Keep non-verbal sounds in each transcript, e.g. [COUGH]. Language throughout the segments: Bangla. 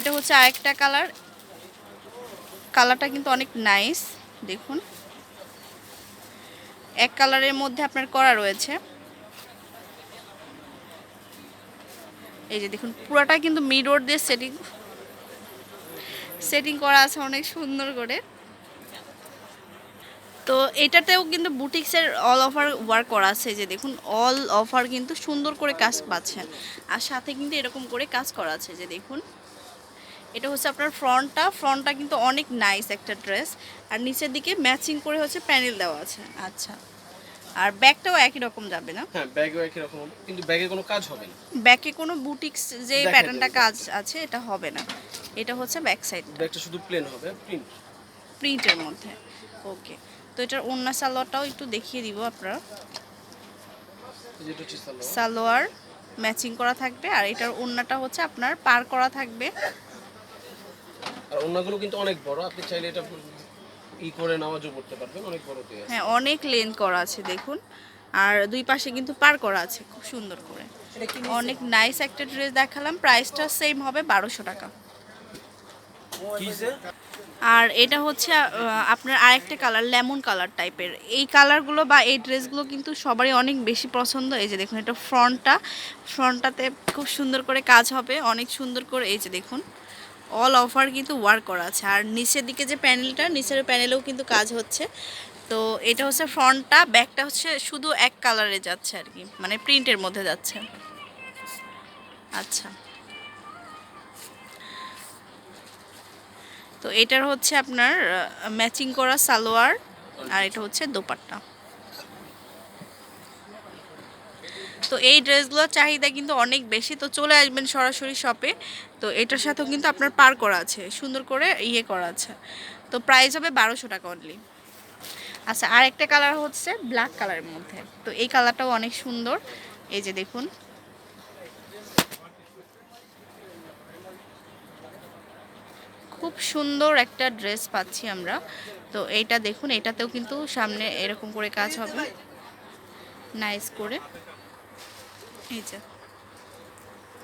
এটা হচ্ছে আরেকটা কালার। কালারটা কিন্তু অনেক নাইস, দেখুন। এক কালারের মধ্যে আপনার করা রয়েছে। এই যে দেখুন, পুরাটা কিন্তু মিরর দিয়ে সেটিং সেটিং করা আছে অনেক সুন্দর করে। তো এটাতেও কিন্তু বুটিক্সের অল ওভার ওয়ার্ক করা আছে। যে দেখুন অল ওভার কিন্তু সুন্দর করে কাজ পাচ্ছেন। আর সাথে কিন্তু এরকম করে কাজ করা আছে। যে দেখুন। এটা হচ্ছে আপনার ফ্রন্টটা। ফ্রন্টটা কিন্তু অনেক নাইস একটা ড্রেস আর নিচের দিকে ম্যাচিং করে হচ্ছে প্যানেল দেওয়া আছে। আচ্ছা। আর ব্যাগটাও একই রকম যাবে না? হ্যাঁ ব্যাগও একই রকম কিন্তু ব্যাগে কোনো কাজ হবে না। ব্যাকে কোনো বুটিক্স যে প্যাটার্নটা কাজ আছে এটা হবে না। এটা হচ্ছে ব্যাক সাইড ব্যাগটা শুধু প্লেন হবে প্রিন্ট প্রিন্টের মধ্যে। ওকে তো এটার অন্য সালোয়ারটাও একটু দেখিয়ে দিব আপনারা। সালোয়ার। ম্যাচিং করা থাকবে। আর এটার ওন্নাটা হচ্ছে আপনার পার করা থাকবে। আর অন্যগুলো কিন্তু অনেক বড় আপনি চাইলে এটা ই করে নামাজও করতে পারবেন অনেক বড় দিয়ে হ্যাঁ অনেক লেন্থ করা আছে দেখুন। আর দুই পাশে কিন্তু পার করা আছে খুব সুন্দর করে। অনেক নাইস একটা ড্রেস দেখালাম প্রাইসটা সেম হবে বারোশো টাকা। আর এটা হচ্ছে আপনার আরেকটা কালার লেমন কালার টাইপের এই কালারগুলো বা এই ড্রেসগুলো কিন্তু সবারই অনেক বেশি পছন্দ। এই যে দেখুন এটা ফ্রন্টটা ফ্রন্টটাতে খুব সুন্দর করে কাজ হবে অনেক সুন্দর করে এই যে দেখুন। অল অফার কিন্তু ওয়ার্ক করা আছে। আর নিচের দিকে যে প্যানেলটা নিচের প্যানেলেও কিন্তু কাজ হচ্ছে। তো এটা হচ্ছে ফ্রন্টটা ব্যাকটা হচ্ছে শুধু এক কালারে যাচ্ছে আর কি। মানে প্রিন্টের মধ্যে যাচ্ছে। আচ্ছা। তো এটার হচ্ছে আপনার ম্যাচিং করা সালোয়ার, আর এটা হচ্ছে দোপাট্টা। তো এই ড্রেসগুলোর চাহিদা কিন্তু অনেক বেশি, তো চলে আসবেন সরাসরি শপে তো এটার সাথেও কিন্তু আপনার পার করা আছে, সুন্দর করে ইয়ে করা আছে। তো প্রাইস হবে বারোশো টাকা অনলি আচ্ছা আর একটা কালার হচ্ছে ব্ল্যাক কালারের মধ্যে। তো এই কালারটাও অনেক সুন্দর। এই যে দেখুন। খুব সুন্দর একটা ড্রেস পাচ্ছি আমরা। তো এইটা দেখুন, এটাতেও কিন্তু সামনে এরকম করে কাজ হবে। নাইস করে।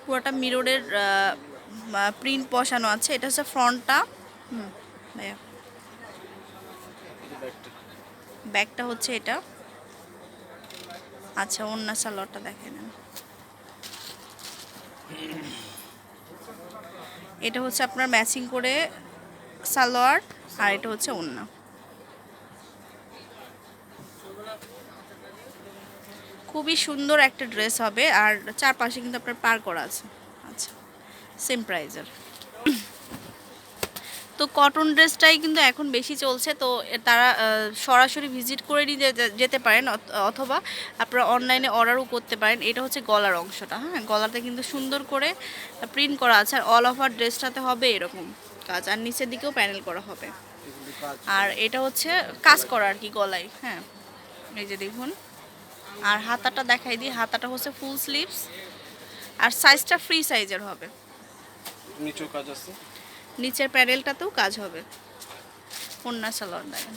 পুরোটা মিররের প্রিন্ট বসানো আছে। এটা হচ্ছে ফ্রন্টটা। ভাইয়া। ব্যাগটা ব্যাগটা হচ্ছে এটা। আচ্ছা অন্য সালোয়ারটা দেখে নেন এটা হচ্ছে আপনার ম্যাচিং করে সালোয়ার আর এটা হচ্ছে অন্য খুবই সুন্দর একটা ড্রেস হবে আর চারপাশে কিন্তু আপনার পার করা আছে। আচ্ছা সেম প্রাইজের তো কটন ড্রেসটাই কিন্তু এখন বেশি চলছে, তো তারা সরাসরি ভিজিট করে নিয়ে যেতে পারেন অথবা আপনারা অনলাইনে অর্ডারও করতে পারেন। এটা হচ্ছে গলার অংশটা হ্যাঁ? গলাতে কিন্তু সুন্দর করে প্রিন্ট করা আছে আর অল ওভার ড্রেসটাতে হবে এরকম কাজ, আর নিচের দিকেও প্যানেল করা হবে। আর এটা হচ্ছে কাজ করা আর কি গলায় হ্যাঁ? এই যে দেখুন। আর হাতাটা দেখাই দিই হাতাটা হচ্ছে ফুল স্লিভস আর সাইজটা ফ্রি সাইজের হবে। নিচেও কাজ আছে? নিচের প্যানেলটাতেও কাজ হবে। কন্যা সালোয়ার দেখেন।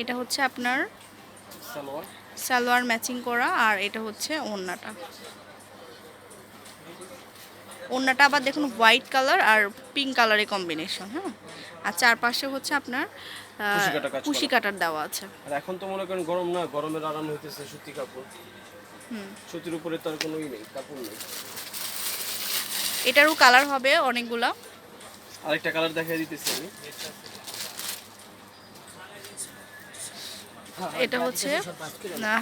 এটা হচ্ছে আপনার সালোয়ার। সালোয়ার ম্যাচিং করা আর এটা হচ্ছে ওড়নাটা। ওড়নাটা আবার দেখুন হোয়াইট কালার আর পিঙ্ক কালারের কম্বিনেশন হ্যাঁ? আর চারপাশে হচ্ছে আপনার কুশি কাটার দেওয়া আছে। আর এখন তো মনে করেন গরম না গরমের আরাম হইতেছে সুতি কাপড়। হুম। সুতির উপরে তার কোনো ই নেই কাপড় নেই। এটারও কালার হবে অনেকগুলা। আরেকটা কালার দেখাই দিতেছি আমি। এটা হচ্ছে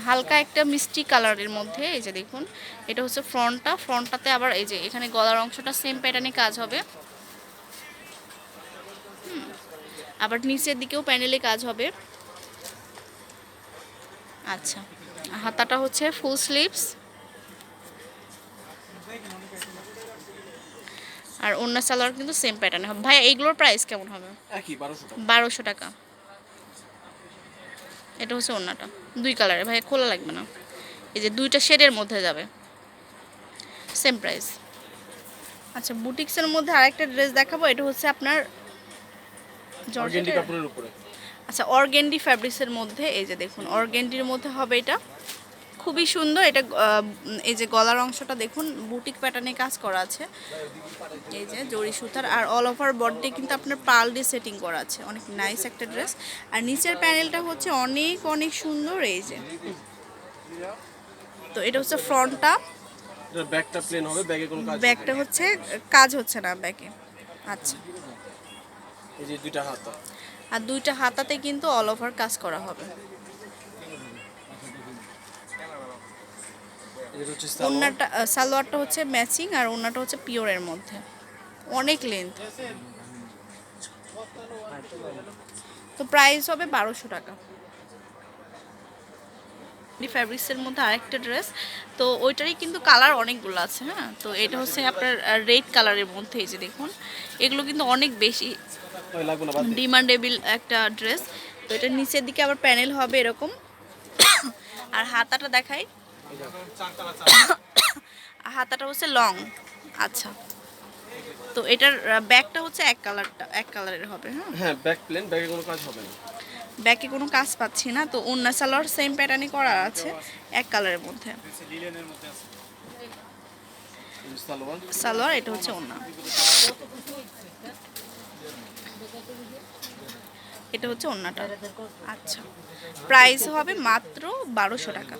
হালকা একটা মিষ্টি কালারের মধ্যে এই যে দেখুন এটা হচ্ছে ফ্রন্টটা ফ্রন্টটাতে আবার এই যে এখানে গলার অংশটা সেম প্যাটার্নে কাজ হবে। আবার নিচের দিকেও প্যানেলে কাজ হবে। আচ্ছা হাতাটা হচ্ছে ফুল স্লিভস আর অন্য সালোয়ার কিন্তু সেম প্যাটার্নে হবে। ভাই এইগুলোর প্রাইস কেমন হবে? বারোশো টাকা। এটা হচ্ছে ওড়নাটা। দুই কালারে ভাই খোলা লাগবে না। এই যে দুইটা শেডের মধ্যে যাবে। সেম প্রাইস আচ্ছা বুটিক্সের মধ্যে আরেকটা ড্রেস দেখাবো এটা হচ্ছে আপনার অর্গেন্ডি জর্জেটের কাপড়ের উপরে। আচ্ছা অর্গেন্ডি ফ্যাব্রিক্সের মধ্যে এই যে দেখুন অর্গেন্ডির মধ্যে হবে এটা। খুবই সুন্দর। এটা এই যে গলার অংশটা দেখুন বুটিক প্যাটার্নে কাজ করা আছে। এই যে জরি সুতার আর অল ওভার বডি কিন্তু আপনার পাল দিয়ে সেটিং করা আছে। অনেক নাইস একটা ড্রেস আর নিচের প্যানেলটা হচ্ছে অনেক অনেক সুন্দর এই যে। তো এটা হচ্ছে ফ্রন্টটা এটা ব্যাগটা প্লেন হবে ব্যাগে কোনো কাজ ব্যাকটা হচ্ছে কাজ হচ্ছে না ব্যাকে আচ্ছা। এই যে দুইটা হাতা। আর দুইটা হাতাতে কিন্তু অল ওভার কাজ করা হবে। আহ, সালোয়ারটা হচ্ছে ম্যাচিং আর ওড়নাটা হচ্ছে পিওরের মধ্যে। অনেক লেন্থ তো প্রাইস হবে বারোশো টাকা। ফ্যাব্রিক্সের মধ্যে আরেকটা ড্রেস তো ওইটারই কিন্তু কালার অনেকগুলো আছে হ্যাঁ? তো এটা হচ্ছে আপনার রেড কালারের মধ্যে এই যে দেখুন এগুলো কিন্তু অনেক বেশি। ডিমান্ডেবল একটা ড্রেস তো এটার নিচের দিকে আবার প্যানেল হবে এরকম। আর হাতাটা দেখাই। [COUGHS] হাতাটা হচ্ছে লং। আচ্ছা। তো এটার ব্যাকটা হচ্ছে এক কালারটা এক কালারের হবে হ্যাঁ? হ্যাঁ ব্যাগ প্লেন ব্যাগে কোনো কাজ হবে না। ব্যাকে কোনো কাজ পাচ্ছি না তো অন্য সালোয়ার সেম প্যাটার্নই করা আছে এক কালারের মধ্যে। সালোয়ার? এটা হচ্ছে অন্য এটা হচ্ছে অন্যটা আচ্ছা। প্রাইস হবে মাত্র বারোশো টাকা।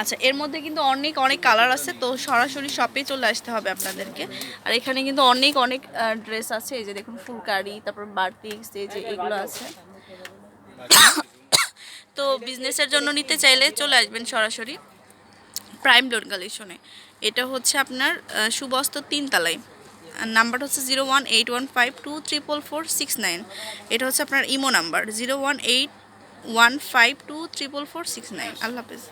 আচ্ছা এর মধ্যে কিন্তু অনেক অনেক কালার আছে, তো সরাসরি শপে চলে আসতে হবে আপনাদেরকে। আর এখানে কিন্তু অনেক অনেক ড্রেস আছে, এই যে দেখুন ফুলকারি, তারপর বাটিক্স এই যে এগুলো আছে। [COUGHS] তো বিজনেসের জন্য নিতে চাইলে চলে আসবেন সরাসরি প্রাইম লোন কালেকশনে এটা হচ্ছে আপনার সুবস্ত তিনতলায়। আর নাম্বারটা হচ্ছে zero one eight one five two triple four six nine এটা হচ্ছে আপনার imo number zero one eight one five two triple four six nine আল্লাহ হাফেজ।